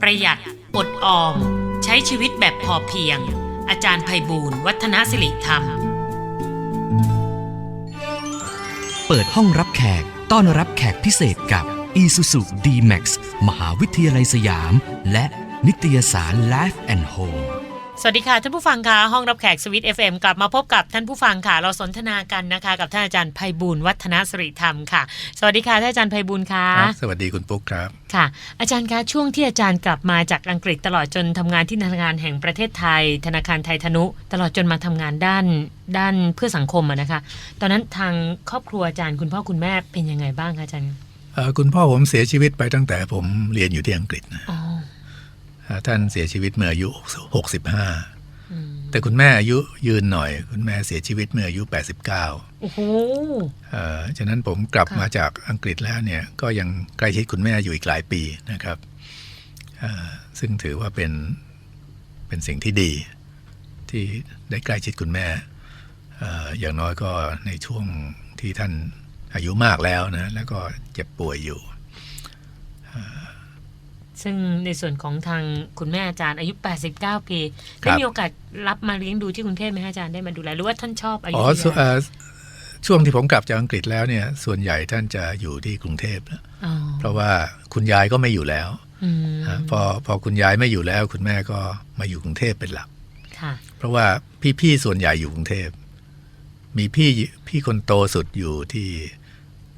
ประหยัด อดออม ใช้ชีวิตแบบพอเพียง อาจารย์ภัยบูลย์วัฒนศิริธรรม เปิดห้องรับแขกต้อนรับแขกพิเศษกับ Isuzu D-Max มหาวิทยาลัยสยาม และนิตยสาร Life and Home สวัสดีค่ะท่านผู้ฟังค่ะห้องรับแขกสวิต FM กลับมาพบกับท่านผู้ฟังค่ะ เราสนทนากันนะคะกับท่านอาจารย์ไพบูลย์วัฒนศิริธรรมค่ะ สวัสดีค่ะท่านอาจารย์ไพบูลย์ค่ะครับสวัสดีคุณปุ๊กครับค่ะ อาจารย์คะช่วงที่อาจารย์กลับมาจากอังกฤษตลอดจนทำงานที่ธนาคารแห่งประเทศไทย ธนาคารไทยธนุ ตลอดจนมาทำงานด้านด้านเพื่อสังคมอะนะคะ ตอนนั้นทางครอบครัวอาจารย์คุณพ่อคุณแม่เป็นยังไงบ้างคะอาจารย์เอ่อคุณพ่อผมเสียชีวิตไปตั้งแต่ผมเรียนอยู่ที่อังกฤษนะอ๋อเอ่อ ท่านเสียชีวิตเมื่ออายุ 65อืมแต่คุณแม่อายุยืนหน่อย คุณแม่เสียชีวิตเมื่ออายุ 89 โอ้โหเอ่อฉะนั้นผมกลับค่ะมาจากอังกฤษแล้วเนี่ยก็ยังใกล้ชิดคุณแม่อยู่อีกหลายปีนะครับเอ่อซึ่งถือว่าเป็นเป็นสิ่งที่ดีที่ได้ใกล้ชิดคุณแม่เอ่ออย่างน้อยก็ในช่วงที่ท่านอายุมากแล้วนะ แล้วก็เจ็บป่วยอยู่ ซึ่งในส่วนของทางคุณแม่อาจารย์อายุ 89 ปี ครัได้บมีโอกาสรับมาเลี้ยงดูที่กรุงเทพไหมคะอาจารย์ได้มาดูแลหรือว่าท่านชอบอายุอ๋อทส่วนเอ่ยาอช่วงที่ผมกลับจากอังกฤษแล้วเนี่ย ส่วนใหญ่ท่านจะอยู่ที่กรุงเทพแล้วอ๋อเพราะว่าคุณยายก็ไม่อยู่แล้วอืมฮะพอพอคุณยายไม่อยู่แล้ว คุณแม่ก็มาอยู่กรุงเทพเป็นหลัก ค่ะเพราะว่าพี่ๆส่วนใหญ่อยู่กรุงเทพ มีพี่พี่คนโตสุดอยู่ที่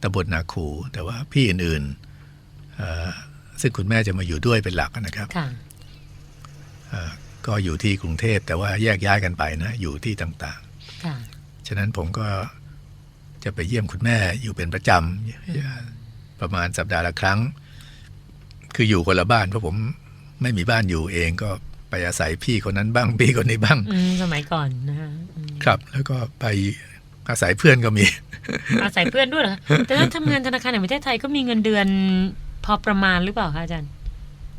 ตำบลนาคู แต่ว่าพี่อื่นๆเอ่อ ซึ่งคุณแม่จะมาอยู่ด้วยเป็นหลักนะครับค่ะเอ่อก็อยู่ที่กรุงเทพแต่ว่าแยกย้ายกันไปนะ อยู่ที่ต่างค่ะๆฉะนั้นผมก็จะไปเยี่ยมคุณแม่อยู่เป็นประจำประมาณสัปดาห์ละครั้ง คืออยู่คนละบ้านเพราะผมไม่มีบ้านอยู่เองก็ไปอาศัยพี่คนนั้นบ้างพี่คนนี้บ้างอืมสมัยก่อนนะคะอืมครับ แล้วก็ไปอาศัยเพื่อนก็มี อาศัยเพื่อนด้วยเหรอคะแต่ถ้าทำงานธนาคารแห่งประเทศไทยก็มีเงินเดือน พอประมาณหรือเปล่าคะอาจารย์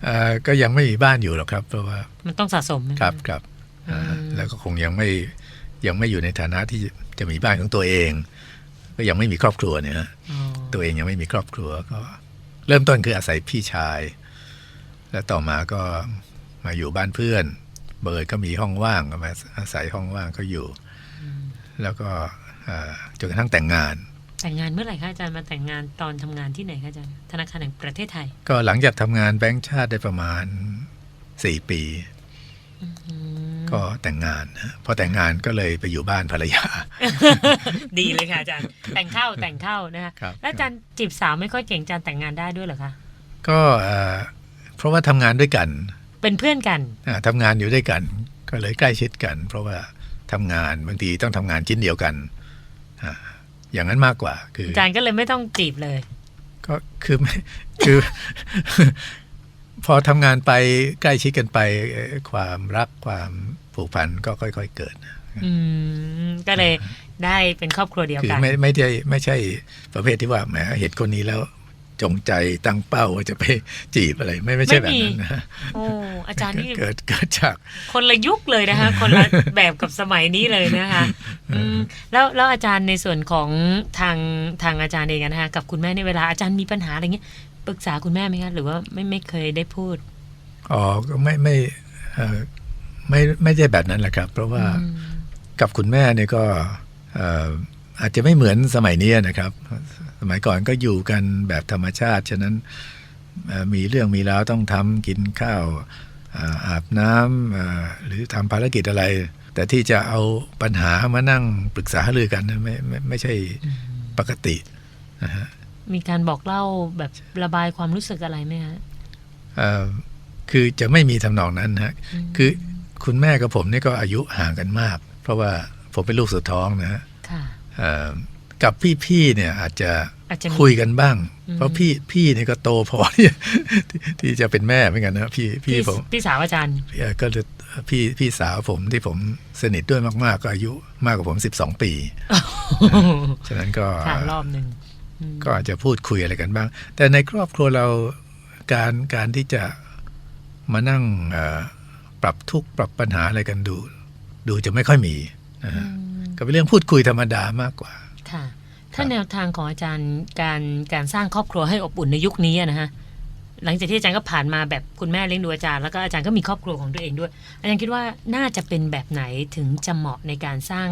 เอ่อก็ยังไม่มีบ้านอยู่หรอกครับ เพราะว่ามันต้องสะสมไหมะครับครับอ่าอืมแล้วก็คงยังไม่ยังไม่อยู่ในฐานะที่จะมีบ้านของตัวเอง ก็ยังไม่มีครอบครัวเนี่ยฮะอ๋อตัวเองยังไม่มีครอบครัวก็ เริ่มต้นคืออาศัยพี่ชาย แล้วต่อมาก็มาอยู่บ้านเพื่อน เบิร์ดก็มีห้องว่างก็มาอาศัยห้องว่างก็อยู่ แล้วก็อ่าจนกระทั่งแต่งงาน แต่งงานเมื่อไหร่คะอาจารย์มาแต่งงานตอนทำงานที่ไหนคะอาจารย์ธนาคารแห่งประเทศไทย ก็หลังจากทำงานแบงก์ชาติได้ประมาณสี่ปีอืมก็แต่งงานนะพอแต่งงานก็เลยไปอยู่บ้านภรรยา ดีเลยค่ะอาจารย์แต่งเข้าแต่งเข้านะคะครับแล้วอาจารย์จีบสาวไม่ค่อยเก่งอาจารย์แต่งงานได้ด้วยเหรอคะก็เอ่อเพราะว่าทำงานด้วยกัน เป็นเพื่อนกันอ่าทำงานอยู่ด้วยกัน ก็เลยใกล้ชิดกัน เพราะว่าทำงานบางทีต้องทำงานชิ้นเดียวกัน อ่าอย่างนั้นมากกว่า คืออาจารย์ก็เลยไม่ต้องจีบเลย ก็คือไม่คือ พอทำงานไปใกล้ชิดกันไปเอ่อความรักความผูกพันก็ค่อย ๆเกิดอืมก็เลยได้เป็นครอบครัวเดียวคือกัน ไม่ไม่ใช่ไม่ใช่ประเภทที่ว่าแหมเห็นคนนี้แล้ว จงใจตั้งเป้าว่าจะไปจีบอะไร ไม่ไม่ใช่แบบนั้นนะโอ้อาจารย์นี่เกิดเกิดจากคนละยุคเลยนะคะ คนละแบบกับสมัยนี้เลยนะคะอืมแล้วแล้วอาจารย์ในส่วนของทางทางอาจารย์เองอะนะคะกับคุณแม่ในเวลาอาจารย์มีปัญหาอะไรเงี้ยปรึกษาคุณแม่ไหมคะหรือว่าไม่ไม่เคยได้พูดอ๋อก็ไม่ไม่เอ่อไม่ไม่ใช่แบบนั้นแหละครับ เพราะว่าอืมกับคุณแม่เนี่ยก็เอ่ออาจจะไม่เหมือนสมัยนี้นะครับส มัยก่อนก็อยู่กันแบบธรรมชาติ ฉะนั้นเอ่อมีเรื่องมีราวต้องทำกินข้าวอ่าอาบน้ำเอ่อหรือทำภารกิจอะไร แต่ที่จะเอาปัญหามานั่งปรึกษาหารือกันนะไม่ไม่ไม่ใช่ปกตินะฮะมีการบอกเล่าแบบระบายความรู้สึกอะไรไหมคะเอ่อคือจะไม่มีทำนองนั้นฮะอืมคือคุณแม่กับผมนี่ก็อายุห่างกันมาก เพราะว่าผมเป็นลูกสุดท้องนะฮะค่ะเอ่อกับพี่ๆเนี่ยอาจจะ อาจจะมี คุยกันบ้างอืมเพราะพี่พี่นี่ก็โตพอที่ที่ที่จะเป็นแม่เหมือนกันนะพี่พี่ผมพี่สาวอาจารย์ เอ่อก็เลยพี่พี่สาวผมที่ผมสนิทด้วยมากๆ ก็อายุมากกว่าผม 12 ปี ฉะนั้นก็ค่ะรอบหนึ่งอืมก็อาจจะพูดคุยอะไรกันบ้าง แต่ในครอบครัวเราการการที่จะมานั่งเอ่อปรับทุกข์ปรับปัญหาอะไรกันดู ดูจะไม่ค่อยมีนะฮะก็เป็นเรื่องพูดคุยธรรมดามากกว่าค่ะ ถ้าแนวทางของอาจารย์การการสร้างครอบครัวให้อบอุ่นในยุคนี้อะนะฮะหลังจากที่อาจารย์ก็ผ่านมาแบบคุณแม่เลี้ยงดูอาจารย์แล้วก็อาจารย์ก็มีครอบครัวของตัวเองด้วย อาจารย์คิดว่าน่าจะเป็นแบบไหนถึงจะเหมาะในการสร้าง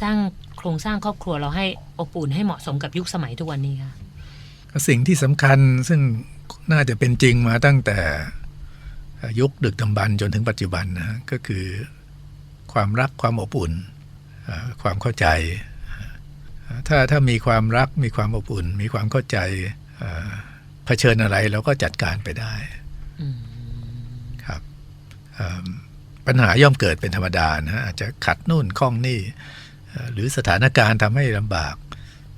สร้างโครงสร้างครอบครัวเราให้อบอุ่นให้เหมาะสมกับยุคสมัยทุกวันนี้ค่ะสิ่งที่สำคัญซึ่งน่าจะเป็นจริงมาตั้งแต่ยุคดึกดำบรรพ์จนถึงปัจจุบันนะฮะก็คือความรักความอบอุ่นเอ่อความเข้าใจเอ่อ ถ้าถ้ามีความรักมีความอบอุ่น มีความเข้าใจเอ่อเผชิญอะไรเราก็จัดการไปได้อืมครับเอิ่มปัญหาย่อมเกิดเป็นธรรมดานะฮะอาจจะขัดนู่นข้องนี่เอ่อหรือสถานการณ์ทำให้ลำบาก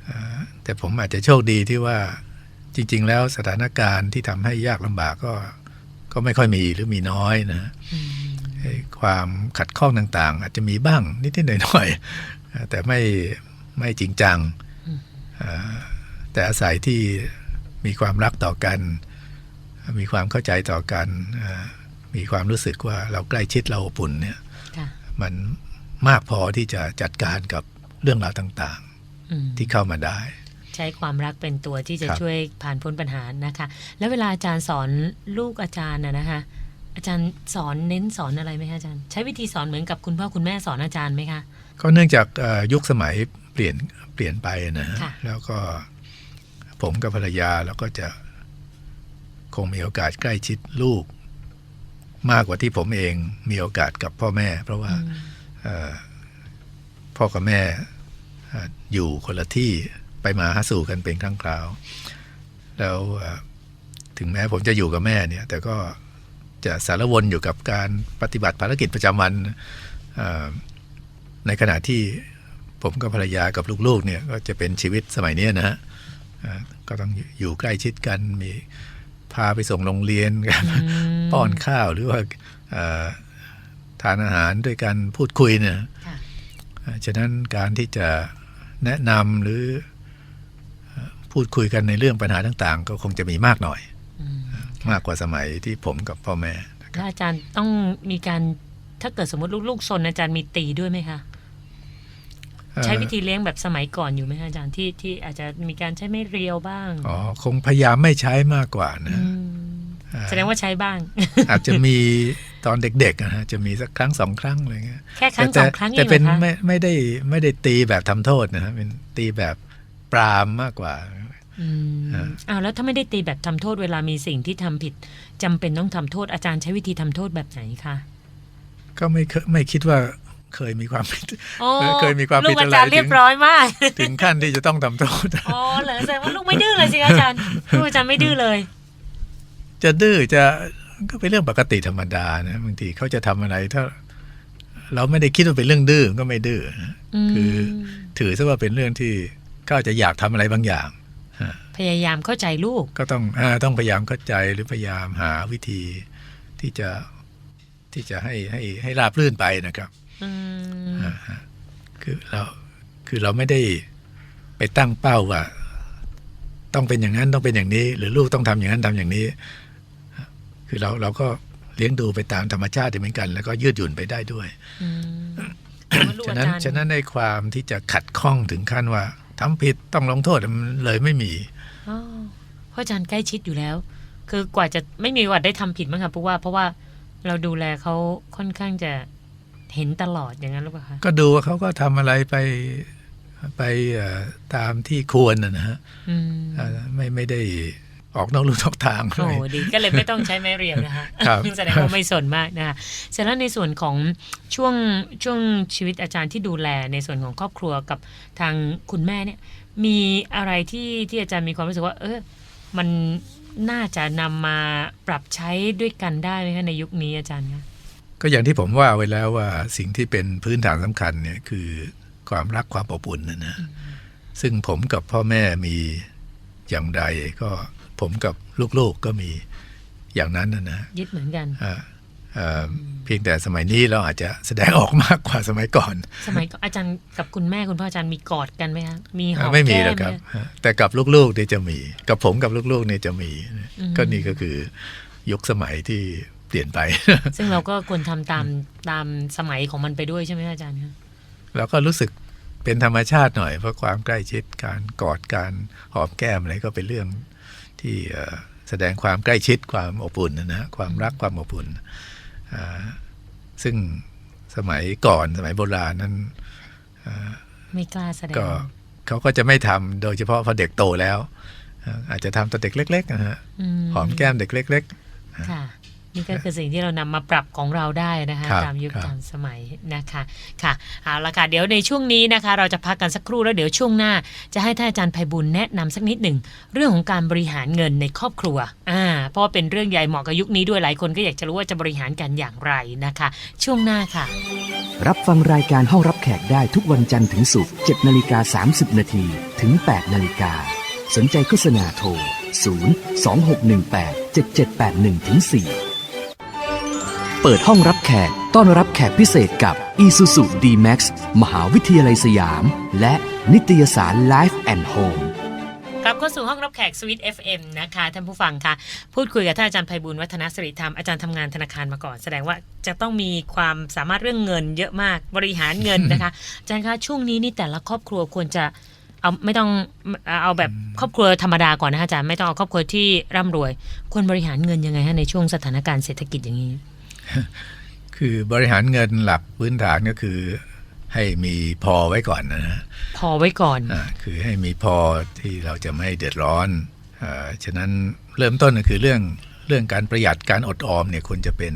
เอ่อแต่ผมอาจจะโชคดีที่ว่าจริง ๆ แล้วสถานการณ์ที่ทำให้ยากลำบากก็ก็ไม่ค่อยมีหรือมีน้อยนะฮะอืมไอ้ความขัดข้องต่าง ๆ อาจจะมีบ้างนิดๆหน่อยๆเอ่อแต่ไม่ ไม่จริงจังเอ่อแต่อาศัยที่มีความรักต่อกัน มีความเข้าใจต่อกันเอ่อมีความรู้สึกว่าเราใกล้ชิดเราอบอุ่นเนี่ยค่ะมันมากพอที่จะจัดการกับเรื่องราวต่างอืมๆที่เข้ามาได้ ใช้ความรักเป็นตัวที่จะครับช่วยผ่านพ้นปัญหานะคะ แล้วเวลาอาจารย์สอนลูกอาจารย์นะนะคะอาจารย์สอนเน้นสอนอะไรไหมคะอาจารย์ ใช้วิธีสอนเหมือนกับคุณพ่อคุณแม่สอนอาจารย์ไหมคะก็เนื่องจากเอ่อยุคสมัย เปลี่ยนเปลี่ยนไปนะฮะค่ะแล้วก็ผมกับภรรยาเราก็จะคงมีโอกาสใกล้ชิดลูก มากกว่าที่ผมเองมีโอกาสกับพ่อแม่ เพราะว่าอืมเอ่อพ่อกับแม่เอ่ออยู่คนละที่ไปมาหาสู่กันเป็นครั้งคราว แล้วเอ่อถึงแม้ผมจะอยู่กับแม่เนี่ย แต่ก็จะสารวนอยู่กับการปฏิบัติภารกิจประจำวันเอ่อในขณะที่ ผมกับภรรยากับลูกๆเนี่ยก็จะเป็นชีวิตสมัยเนี้ยนะฮะเอ่อก็ต้องอยู่ใกล้ชิดกันมีพาไปส่งโรงเรียนกันมป้อนข้าวหรือว่าเอ่อทานอาหารด้วยกันพูดคุยเนี่ยค่ะเอ่อฉะนั้นการที่จะแนะนำหรือเอ่อพูดคุยกันในเรื่องปัญหาต่างๆ ก็คงจะมีมากหน่อยอืมมากกว่าสมัยที่ผมกับพ่อแม่นะคแล้รับวอาจารย์ต้องมีการถ้าเกิดสมมติลูกๆซนอาจารย์มีตีด้วยไหมคะเอ่อ ใช้วิธีเลี้ยงแบบสมัยก่อนอยู่ไหมคะอาจารย์ที่ที่อาจจะมีการใช้ไม่เรียวบ้างอ๋อคงพยายามไม่ใช้มากกว่านะมเอ่อแสดงว่าใช้บ้าง อาจจะมีตอนเด็กๆนะฮะจะมีสักครั้งสองครั้งอะไรเงี้ยแค่ครั้งสแต่องครั้งเอแต่งเหรเป็นอคะไม่ไม่ได้ไม่ได้ตีแบบทำโทษนะฮะเป็นตีแบบปรามมากกว่าอืมฮะอ้าวแล้วถ้าไม่ได้ตีแบบทำโทษเวลามีสิ่งที่ทำผิดจำเป็นต้องทำโทษอาจารย์ใช้วิธีทำโทษแบบไหนคะก็ไม่เคยไม่คิดว่า เคยมีความผิดโอ้เคยมีความผิดลูกอาจารย์อะไรถึงเรียบร้อยมาก ถึงขั้นที่จะต้องทำโทษอ๋อเหรอแสดงว่าลูกไม่ดื้อเลยสิคะอาจารย์ลูกอาจารย์ไม่ดื้อเลย จะดื้อจะก็เป็นเรื่องปกติธรรมดานะบางทีเขาจะทำอะไรถ้า เราไม่ได้คิดว่าเป็นเรื่องดื้อก็ไม่ดื้อนะมคือถือซะว่าเป็นเรื่องที่เขาอาจจะอยากทำอะไรบางอย่างพยายามเข้าใจลูก ก็ต้องอาต้องพยายามเข้าใจหรือพยายามหาวิธีที่จะที่จะให้ให้ให้ราบรื่นไปนะครับอืมอ่าฮะ คือเราคือเราไม่ได้ไปตั้งเป้าว่า ต้องเป็นอย่างนั้นต้องเป็นอย่างนี้ หรือลูกต้องทำอย่างนั้นทำอย่างนี้ คือเราเราก็เลี้ยงดูไปตามธรรมชาติเหมือนกัน แล้วก็ยืดหยุ่นไปได้ด้วยอืมแต่ว่าลูกฉะอานั้นจารย์ฉะนั้นในความที่จะขัดข้องถึงขั้นว่าทำผิดต้องลงโทษมันเลยไม่มีอ๋อเพราะอาจารย์ใกล้ชิดอยู่แล้ว คือกว่าจะไม่มีวันได้ทำผิดมั้งคะเพราะว่าเพราะว่าเราดูแลเขาค่อนข้างจะ เห็นตลอดอย่างนั้นหรือเปล่าคะก็ดูว่าเขาก็ทำอะไรไปไปเอ่อตามที่ควรนะนะฮะอืมเอ่อไม่ไม่ได้ออกนอกลู่นอกทางเลโอ้ยดีก็เลยไม่ต้องใช้ไม้เรียวนะคะครับแสดงว่าไม่สนมากนะคะเสร็จแล้วในส่วนของช่วงช่วงชีวิตอาจารย์ที่ดูแลในส่วนของครอบครัวกับทางคุณแม่เนี่ย มีอะไรที่ที่อาจารย์มีความรู้สึกว่า เออมันน่าจะนำมาปรับใช้ด้วยกันได้ไหมคะในยุคนี้อาจารย์คะ ก็อย่างที่ผมว่าไว้แล้วว่าสิ่งที่เป็นพื้นฐานสำคัญเนี่ยคือความรักความอบอุ่นนะนะซึ่งผมกับพ่อแม่มีอย่างใดก็ผมกับลูกๆก็มีอย่างนั้นนะนะยึดเหมือนกันอ่าเอ่อเพียงแต่สมัยนี้เราอาจจะแสดงออกมากกว่าสมัยก่อน สมัยก่อนอาจารย์กับคุณแม่คุณพ่ออาจารย์มีกอดกันไหมคะมีหอมไม่มีแก้แล้วมครับไหมฮะแต่กับลูกๆเนี่ยจะมี กับผมกับลูกๆเนี่ยจะมีอืมก็นี่ก็คือยุคสมัยที่ เปลี่ยนไป ซึ่งเราก็ควรทำตามตามสมัยของมันไปด้วยใช่ไหมอาจารย์คะแล้วก็รู้สึกเป็นธรรมชาติหน่อย เพราะความใกล้ชิดการกอดการหอมแก้มอะไรก็เป็นเรื่องที่เอ่อแสดงความใกล้ชิดความอบอุ่นนะฮะความรักความอบอุ่นอ่าซึ่งสมัยก่อนสมัยโบราณนั้นไม่กล้าแสดงก็เขาก็จะไม่ทำโดยเฉพาะพอเด็กโตแล้วอ่าอาจจะทำตอนเด็กเล็กๆนะฮะมหอมแก้มเด็กเล็กค่ะ นี่ก็คือสิ่งที่เรานำมาปรับของเราได้นะคะครับตามยุคครับตามสมัยนะคะค่ะเอาละค่ะเดี๋ยวในช่วงนี้นะคะ เราจะพักกันสักครู่แล้วเดี๋ยวช่วงหน้า จะให้ท่านอาจารย์ไพบุญแนะนำสักนิดหนึ่งเรื่องของการบริหารเงินในครอบครัวอ่าเพราะว่าเป็นเรื่องใหญ่เหมาะกับยุคนี้ด้วยหลายคนก็อยากจะรู้ว่าจะบริหารกันอย่างไรนะคะ ช่วงหน้าค่ะ รับฟังรายการห้องรับแขกได้ทุกวันจันทร์ถึงศุกร์7นาฬิกา30นาทีถึง8นาฬิกาสนใจโฆษณาโทร 0 2618 7781ถึง4 เปิดห้องรับแขก ต้อนรับแขกพิเศษกับ Isuzu D-Max มหาวิทยาลัยสยาม และนิตยสาร Life and Home กลับเข้าสู่ห้องรับแขกสวิต FM นะคะท่านผู้ฟังคะพูดคุยกับท่านอาจารย์ไพบุญวัฒนสิริธรรมอาจารย์ทำงานธนาคารมาก่อน แสดงว่าจะต้องมีความสามารถเรื่องเงินเยอะมากบริหารเงินนะคะอาจารย์คะช่วงนี้นี่แต่ละครอบครัวควรจะเอาไม่ต้องเอาแบบครอบครัวธรรมดาก่อนนะคะอาจารย์ไม่ต้องเอาครอบครัวที่ร่ำรวยควรบริหารเงินยังไงฮะในช่วงสถานการณ์เศรษฐกิจอย่างนี้ คือบริหารเงินหลักพื้นฐานก็คือให้มีพอไว้ก่อนนะฮะพอไว้ก่อนอ่าคือให้มีพอที่เราจะไม่เดือดร้อนอ่าฉะนั้นเริ่มต้นก็คือเรื่องเรื่องการประหยัดการอดออมเนี่ยควรจะเป็น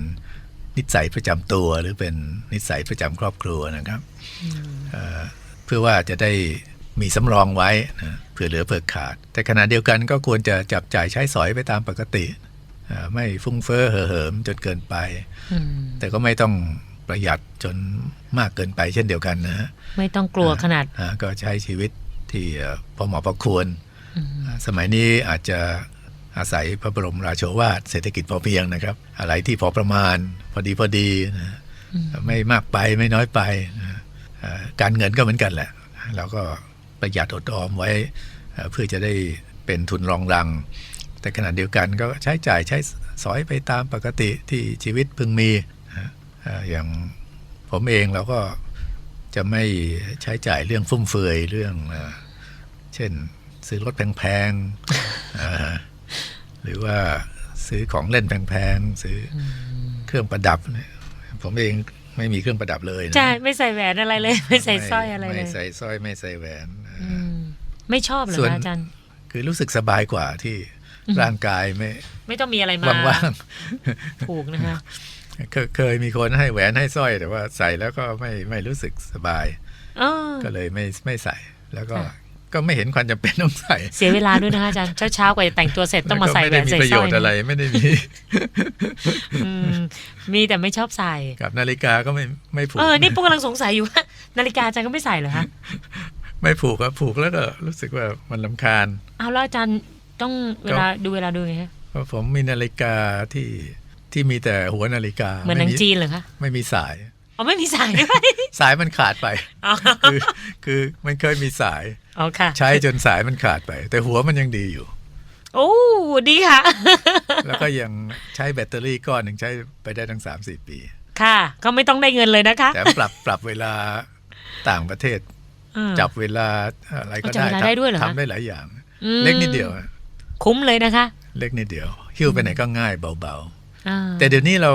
นิสัยประจำตัวหรือเป็นนิสัยประจำครอบครัวนะครับอ่าเพื่อว่าจะได้มีสำรองไว้นะเผื่อเหลือเผื่อขาด แต่ขณะเดียวกันก็ควรจะจับจ่ายใช้สอยไปตามปกติอ่า ไม่ฟุ้งเฟ้อเห่อเหิมจนเกินไปอืมแต่ก็ไม่ต้องประหยัดจนมากเกินไปเช่นเดียวกันนะฮะไม่ต้องกลัวขนาดอ่าก็ใช้ชีวิตที่เอ่อพอเหมาะพอควรอืมอ่าสมัยนี้อาจจะอาศัยพระบรมราโชวาทเศรษฐกิจพอเพียงนะครับ อะไรที่พอประมาณ พอดีพอดีนะไม่มากไปไม่น้อยไปนะอ่าการเงินก็เหมือนกันแหละ เราก็ประหยัดอดออมไว้เอ่อเพื่อจะได้เป็นทุนรองรัง แต่ขณะเดียวกันก็ใช้จ่ายใช้สอยไปตามปกติที่ชีวิตพึงมีนะอ่าอย่างผมเองเราก็จะไม่ใช้จ่ายเรื่องฟุ่มเฟือยเรื่องเอ่อเช่น ซื้อรถแพงๆอ่าหรือว่าซื้อของเล่นแพงๆซื้ออเครื่องประดับเนี่ยผมเองไม่มีเครื่องประดับเลยนะใช่ไม่ใส่แหวนอะไรเลย ไม่ใส่สร้อยอะไรเลไม่ยใส่สร้อยไม่ใส่แหวนอืมไม่ชอบเหรอส่วนคะอาจารย์คือรู้สึกสบายกว่าที่ ร่างกายไม่ ไม่ต้องมีอะไรมาว่างผูกนะคะๆเคยเคยมีคนให้แหวนให้สร้อยแต่ว่าใส่แล้วก็ไม่ไม่รู้สึกสบายอ๋อก็เลยไม่ไม่ใส่แล้วก็ค่ะก็ไม่เห็นความจำเป็นต้องใส่ เสียเวลาด้วยนะคะอาจารย์เช้าๆกว่าจะแต่งตัวเสร็จต้องมาใส่แหวแล้วนก็ใส่ไม่ได้มีประสโยร้อชยน์อะไรไม่ได้มีอืมมีแต่ไม่ชอบใส่กับนาฬิกาก็ไม่ไม่ผูกเออนี่พวกกำลังสงสัยอยู่ว่านาฬิกาอาจารย์ก็ไม่ใส่เหรอคะไม่ผูกครับผูกแล้วก็รู้สึกว่ามันลำคาญเอาแล้วอาจารย์ ต้องเวลาดูเวลาดูไงฮะเพราะผมมีนาฬิกาที่ที่มีแต่หัวนาฬิกาเหมือนหนังจีนเหรอคะไม่มีสายอ๋อไม่มีสายด้วยสายมันขาดไปอ๋อคือคือมันเคยมีสายอ๋อค่ะ ใช้จนสายมันขาดไป แต่หัวมันยังดีอยู่ โอ้ดีค่ะ แล้วก็ยังใช้แบตเตอรี่ก้อนหนึ่งใช้ไปได้ทั้ง3 4ปี ค่ะ ก็ไม่ต้องได้เงินเลยนะคะ แต่ปรับปรับเวลาต่างประเทศอืมจับเวลาอะไรก็เอาจับได้เวลาได้ด้วยเหรอคะทำได้หลายอย่างอืมเล็กนิดเดียวอะ คุ้มเลยนะคะ เล็กนิดเดียว หิ้วไปไหนก็ง่ายเบาอ่าๆ แต่เดี๋ยวนี้เรา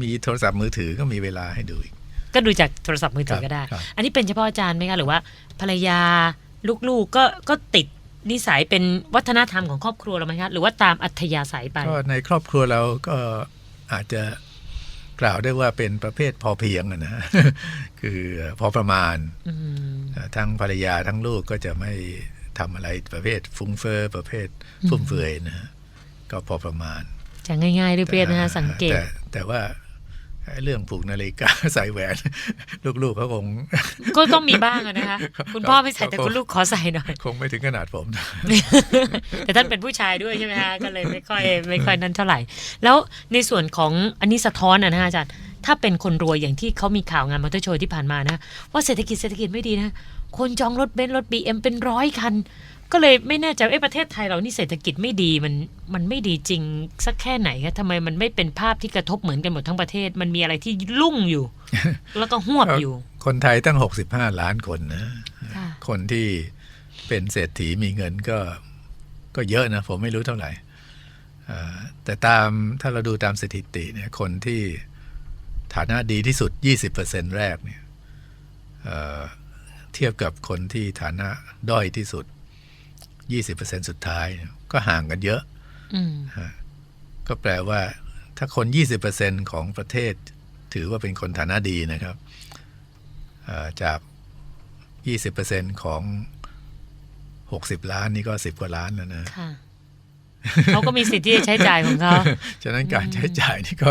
มีโทรศัพท์มือถือก็มีเวลาให้ดูอีก ก็ดูจากโทรศัพท์มือถือก็ได้ครับอันนี้เป็นเฉพาะอาจารย์ไหมคะหรือว่า ภรรยาลูกๆก็ก็ติดนิสัยเป็นวัฒนธรรมของครอบครัวเราไหมคะหรือว่าตามอัธยาศัยไปก็ในครอบครัวเราก็อาจจะกล่าวได้ว่าเป็นประเภทพอเพียงอะนะคือพอประมาณอืมทั้งภรรยาทั้งลูกก็จะไม่ ทำอะไรประเภทฟุ้งเฟอ้อประเภทฟุ่มเฟือยนะฮะก็พอประมาณจะง่ายๆเรียบๆนะคะสังเกต แต่แต่ว่าไอ้เรื่องผูกนาฬิกาใส่แหวน ลูกๆเขาคงก็ต้องมีบ้างอะนะคะ คุณพ่อไม่ใส่แต่เขาคุณลูกขอใส่หน่อย คงไม่ถึงขนาดผม แต่ท่านเป็นผู้ชายด้วยใช่ไหมคะก็เลยไม่ค่อยไม่ค่อยนั้นเท่าไหร่ แล้วในส่วนของอันนี้สะท้อนอะนะฮะอาจารย์ ถ้าเป็นคนรวยอย่างที่เขามีข่าวงานมอเตอร์โชว์ที่ผ่านมานะ ว่าเศรษฐกิจเศรษฐกิจไม่ดีนะ คนจองรถเบนซ์รถบีเอ็มเป็นร้อยคัน ก็เลยไม่แน่ใจว่าเอ๊ะประเทศไทยเรานี่เศรษฐกิจไม่ดีมันมันไม่ดีจริงสักแค่ไหนคะทำไมมันไม่เป็นภาพที่กระทบเหมือนกันหมดทั้งประเทศ มันมีอะไรที่ลุ่งอยู่ แล้วก็หวบอยู่ คนไทยตั้ง 65 ล้านคนนะค่ะคนที่เป็นเศรษฐีมีเงินก็ก็เยอะนะ ผมไม่รู้เท่าไหร่เอ่อแต่ตามถ้าเราดูตามสถิติเนี่ยคนที่ ฐานะดีที่สุด 20%แรกเนี่ยเอ่อเทียบกับคนที่ฐานะด้อยที่สุด 20%สุดท้ายเนี่ยก็ห่างกันเยอะอืมก็แปลว่าถ้าคน 20%ของประเทศ ถือว่าเป็นคนฐานะดีนะครับเอ่อจาก 20%ของ 60 ล้านนี่ก็ 10 กว่าล้านแล้วนะค่ะเขาก็มีสิทธิ์ที่จะใช้จ่ายของเขา ฉะนั้นการใช้จ่ายนี่ก็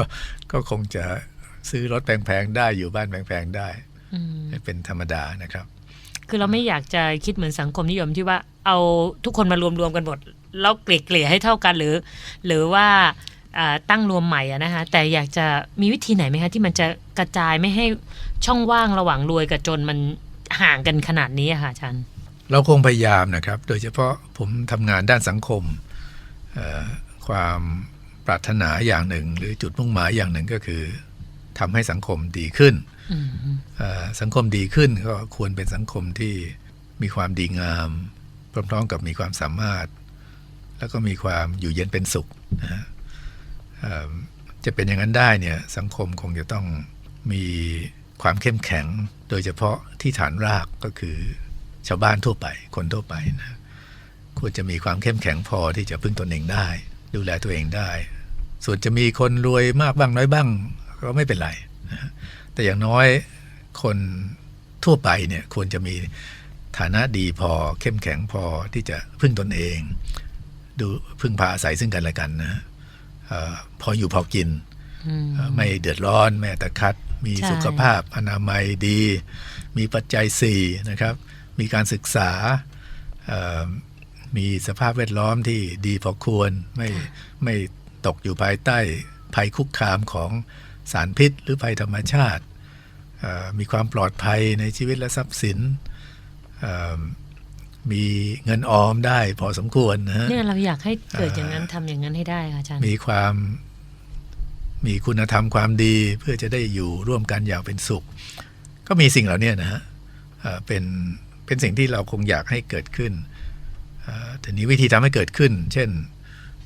ก็คงจะ ซื้อรถแพงๆได้อยู่บ้านแพงๆได้อืมเป็นธรรมดานะครับ คือเราไม่อยากจะคิดเหมือนสังคมนิยมที่ว่าเอาทุกคนมารวมๆกันหมดแล้วเกลี่ยๆให้เท่ากันหรือ หรือว่าอ่าตั้งรวมใหม่อะนะคะแต่อยากจะมีวิธีไหนไหมคะที่มันจะกระจายไม่ให้ช่องว่างระหว่างรวยกับจนมันห่างกันขนาดนี้อะค่ะอาจารย์เราคงพยายามนะครับ โดยเฉพาะผมทำงานด้านสังคมเอ่อความปรารถนาอย่างหนึ่ง หรือจุดมุ่งหมายอย่างหนึ่งก็คือ ทำให้สังคมดีขึ้นอืมเอ่อสังคมดีขึ้นก็ควรเป็นสังคมที่มีความดีงามพร้อมๆกับมีความสามารถ แล้วก็มีความอยู่เย็นเป็นสุขนะฮะเอ่อจะเป็นอย่างนั้นได้เนี่ยสังคมคงจะต้องมีความเข้มแข็ง โดยเฉพาะที่ฐานรากก็คือชาวบ้านทั่วไป คนทั่วไปนะควรจะมีความเข้มแข็งพอที่จะพึ่งตนเองได้ ดูแลตัวเองได้ ส่วนจะมีคนรวยมากบ้างน้อยบ้าง ก็ไม่เป็นไรนะฮะแต่อย่างน้อยคนทั่วไปเนี่ยควรจะมีฐานะดีพอเข้มแข็งพอที่จะพึ่งตนเอง ดูพึ่งพาอาศัยซึ่งกันและกันนะฮะเอ่อพออยู่พอกินอืมเอ่อไม่เดือดร้อนแม่แต่คัด มีใช่สุขภาพอนามัยดี มีปัจจัย4นะครับ มีการศึกษาเอ่อมีสภาพแวดล้อมที่ดีพอควร ไม่ไม่ตกอยู่ภายใต้ภัยคุกคามของ สารพิษ หรือภัยธรรมชาติเอ่อมีความปลอดภัยในชีวิตและทรัพย์สินเอ่อมีเงินออมได้พอสมควรนะฮะเนี่ยเราอยากให้เกิดอย่างนั้นทำอย่างนั้นให้ได้ค่ะอาจารย์ มีความมีคุณธรรมความดีเพื่อจะได้อยู่ร่วมกันอย่างเป็นสุข ก็มีสิ่งเหล่านี้นะฮะเอ่อเป็นเป็นสิ่งที่เราคงอยากให้เกิดขึ้นเอ่อทีนี้วิธีทำให้เกิดขึ้น เช่น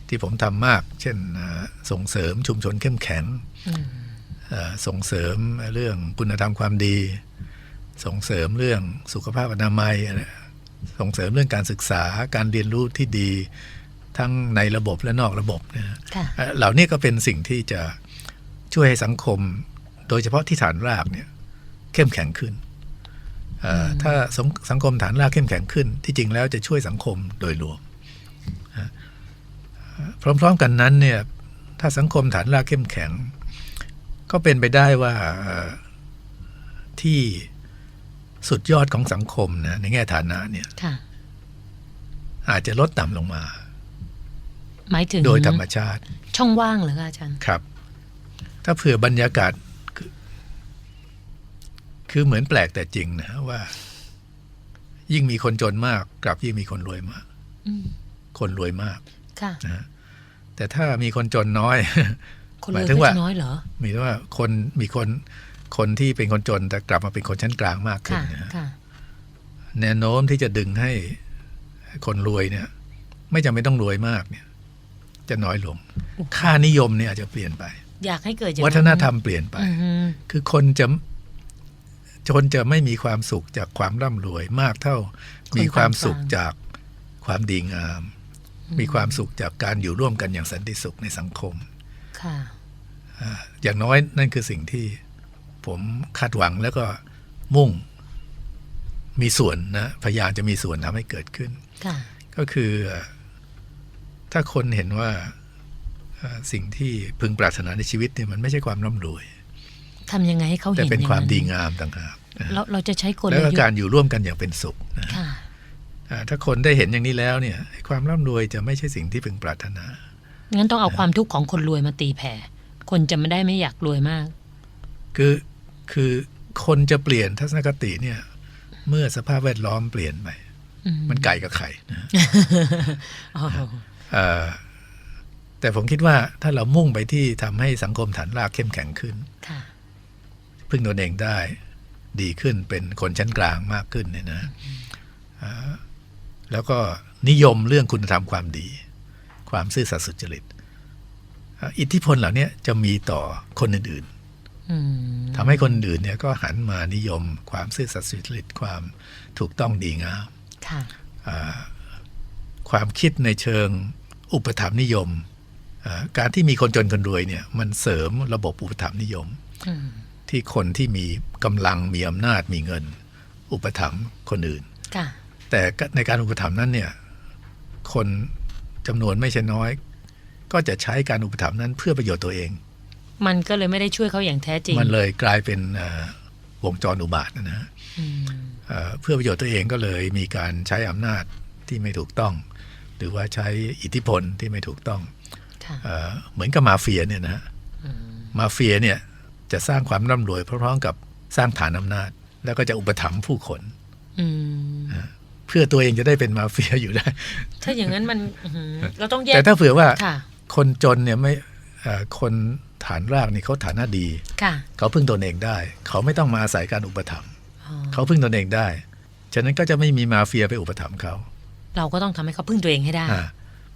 ที่ผมทำมาก เช่นเอ่อส่งเสริมชุมชนเข้มแข็งอืมเอ่อ ส่งเสริมเรื่องคุณธรรมความดี ส่งเสริมเรื่องสุขภาพอนามัยอะไรส่งเสริมเรื่องการศึกษาการเรียนรู้ที่ดี ทั้งในระบบและนอกระบบนะฮะค่ะเอ่อเหล่านี้ก็เป็นสิ่งที่จะช่วยให้สังคม โดยเฉพาะที่ฐานรากเนี่ยเข้มแข็งขึ้นเอ่ออถ้าสงสังคมฐานรากเข้มแข็งขึ้น ที่จริงแล้วจะช่วยสังคมโดยรวมนะเอ่อพร้อมๆกันนั้นเนี่ยถ้าสังคมฐานรากเข้มแข็ง ก็เป็นไปได้ว่าเอ่อที่สุดยอดของสังคมนะในแง่ฐานะเนี่ยค่ะอาจจะลดต่ำลงมา หมายถึง โดยธรรมชาติ ช่องว่างเหรอคะอาจารย์ ครับ ถ้าเผื่อบรรยากาศ คือคือเหมือนแปลกแต่จริงนะว่า ยิ่งมีคนจนมากกลับยิ่งมีคนรวยมากอืมคนรวยมาก ค่ะนะฮะแต่ถ้ามีคนจนน้อย คนหรมาวยยถึงก็ว่าจะน้อยเหรอมีแต่ว่าคนมีคนคนที่เป็นคนจนแต่กลับมาเป็นคนชั้นกลางมากขึ้นค่ะนะฮะค่ะแนวโน้มที่จะดึงให้คนรวยเนี่ย ไม่จำเป็นต้องรวยมากเนี่ย จะน้อยลง ค่านิยมเนี่ยอาจจะเปลี่ยนไป อยากให้เกิดอย่างวัฒนธรรมเปลี่ยนไปอือฮึคือคนจะคนจะไม่มีความสุขจากความร่ำรวยมากเท่า มีความสุขจากความดีงาม มีความสุขจากการอยู่ร่วมกันอย่างสันติสุขในสังคมค่ะ อ่าอย่างน้อยนั่นคือสิ่งที่ผมคาดหวังแล้วก็มุ่งมีส่วนนะพยายามจะมีส่วนทำให้เกิดขึ้นค่ะก็คือเอ่อถ้าคนเห็นว่าเอ่อสิ่งที่พึงปรารถนาในชีวิตเนี่ยมันไม่ใช่ความร่ำรวยทำยังไงให้เขาแต่เห็นเป็นอย่งความดีงามต่างหากนะเราเราจะใช้กลแล้วก็ยุทการธ์อยู่ร่วมกันอย่างเป็นสุขนะค่ะอ่าถ้าคนได้เห็นอย่างนี้แล้วเนี่ยไอ้ความร่ำรวยจะไม่ใช่สิ่งที่พึงปรารถนา งั้นต้องเอาความทุกข์ของคนรวยมาตีแผ่ คนจะไม่ได้ไม่อยากรวยมาก คือคือคนจะเปลี่ยนทัศนคติเนี่ย เมื่อสภาพแวดล้อมเปลี่ยนไปอืมันไก่กับไข่นะอ๋อเอ่อแต่ผมคิดว่าถ้าเรามุ่งไปที่ทำให้สังคมฐานรากเข้มแข็งขึ้นค่ะพึ่งตนเองได้ดีขึ้นเป็นคนชั้นกลางมากขึ้นเนี่ยนะเอ่อแล้วก็นิยมเรื่องคุณธรรมความดี ความซื่อสัตย์สุจริตเอ่ออิทธิพลเหล่าเนี้ยจะมีต่อคนอื่นอืมๆทำให้คนอื่นเนี่ยก็หันมานิยม ความซื่อสัตย์สุจริตความถูกต้องดีงามค่ะอ่าความคิดในเชิงอุปถัมภ์นิยมอ่าการที่มีคนจนคนรวยเนี่ยมันเสริมระบบอุปถัมภ์นิยมอืมที่คนที่มีกำลังมีอำนาจมีเงิน อุปถัมภ์คนอื่นค่ะแต่ในการอุปถัมภ์นั้นเนี่ยคน จำนวนไม่ใช่น้อย ก็จะใช้การอุปถัมภ์นั้นเพื่อประโยชน์ตัวเอง มันก็เลยไม่ได้ช่วยเขาอย่างแท้จริง มันเลยกลายเป็นเอ่อวงจรอุบาทนะฮะอืมเอ่อเพื่อประโยชน์ตัวเองก็เลยมีการใช้อำนาจที่ไม่ถูกต้อง หรือว่าใช้อิทธิพลที่ไม่ถูกต้องค่ะเอ่อเหมือนกับมาเฟียเนี่ยนะฮะมาเฟียเนี่ยจะสร้างความร่ำรวยพร้อมๆกับสร้างฐานอำนาจ แล้วก็จะอุปถัมภ์ผู้คนอืม เพื่อตัวเองจะได้เป็นมาเฟียอยู่ได้ ถ้าอย่างนั้นมันอื้อหือเราต้องแยกแต่ถ้าเผื่อว่าค่ะคนจนเนี่ยไม่เอ่อคนฐานรากนี่เขาฐานะดีค่ะเขาพึ่งตนเองได้ เขาไม่ต้องมาอาศัยการอุปถัมภ์อ๋อเขาพึ่งตนเองได้ ฉะนั้นก็จะไม่มีมาเฟียไปอุปถัมภ์เขา เราก็ต้องทำให้เขาพึ่งตัวเองให้ได้อ่า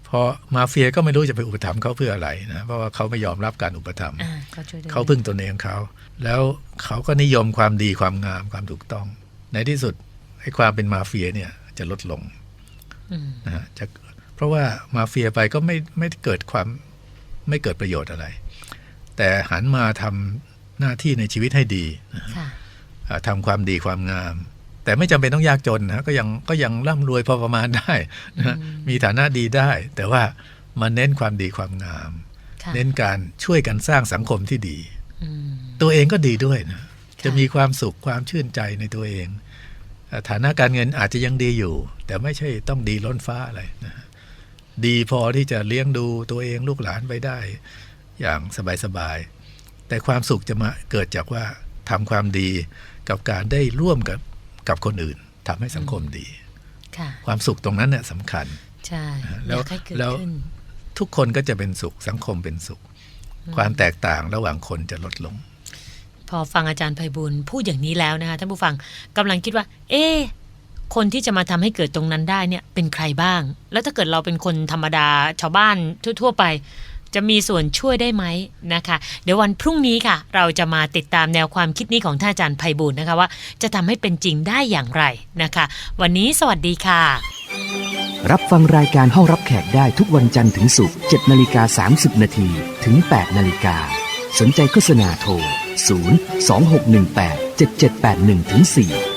เพราะมาเฟียก็ไม่รู้จะไปอุปถัมภ์เขาเพื่ออะไรนะ เพราะว่าเขาไม่ยอมรับการอุปถัมภ์อ่าก็ช่วยได้เขาพึ่งตนเองของเขา แล้วเขาก็นิยมความดีความงามความถูกต้อง ในที่สุดไอ้ความเป็นมาเฟียเนี่ย จะลดลงอืมนะฮะจะเพราะว่ามาเฟียไปก็ไม่ไม่เกิดความไม่เกิดประโยชน์อะไร แต่หันมาทำหน้าที่ในชีวิตให้ดีนะฮะค่ะอ่าทำความดีความงาม แต่ไม่จำเป็นต้องยากจนนะก็ยังก็ยังร่ำรวยพอประมาณได้นะฮะมีฐานะดีได้ แต่ว่ามาเน้นความดีความงามค่ะเน้นการช่วยกันสร้างสังคมที่ดีอืมตัวเองก็ดีด้วยนะค่ะจะมีความสุขความชื่นใจในตัวเองเอ่อ ฐานะการเงินอาจจะยังดีอยู่ แต่ไม่ใช่ต้องดีล้นฟ้าอะไรนะฮะดีพอที่จะเลี้ยงดูตัวเองลูกหลานไปได้ อย่างสบายๆแต่ความสุขจะมาเกิดจากว่าทำความดีกับการได้ร่วมกับกับคนอื่นทำให้สังคมดีค่ะความสุขตรงนั้นเนี่ยสำคัญใช่แล้อวยากให้เกิดแล้วขึ้นทุกคนก็จะเป็นสุขสังคมเป็นสุข ความแตกต่างระหว่างคนจะลดลง พอฟังอาจารย์ไพบุญพูดอย่างนี้แล้วนะคะท่านผู้ฟังกำลังคิดว่า เอ๊คนที่จะมาทำให้เกิดตรงนั้นได้เนี่ยเป็นใครบ้าง แล้วถ้าเกิดเราเป็นคนธรรมดาชาวบ้านทั่ว ๆ ไป จะมีส่วนช่วยได้ไหมนะคะ เดี๋ยววันพรุ่งนี้ค่ะ เราจะมาติดตามแนวความคิดนี้ของท่านอาจารย์ไพบุญนะคะว่า จะทำให้เป็นจริงได้อย่างไรนะคะ วันนี้สวัสดีค่ะ รับฟังรายการห้องรับแขกได้ทุกวันจันทร์ถึงศุกร์7นาฬิกา30นาทีถึง8นาฬิกาสนใจโฆษณาโทร 0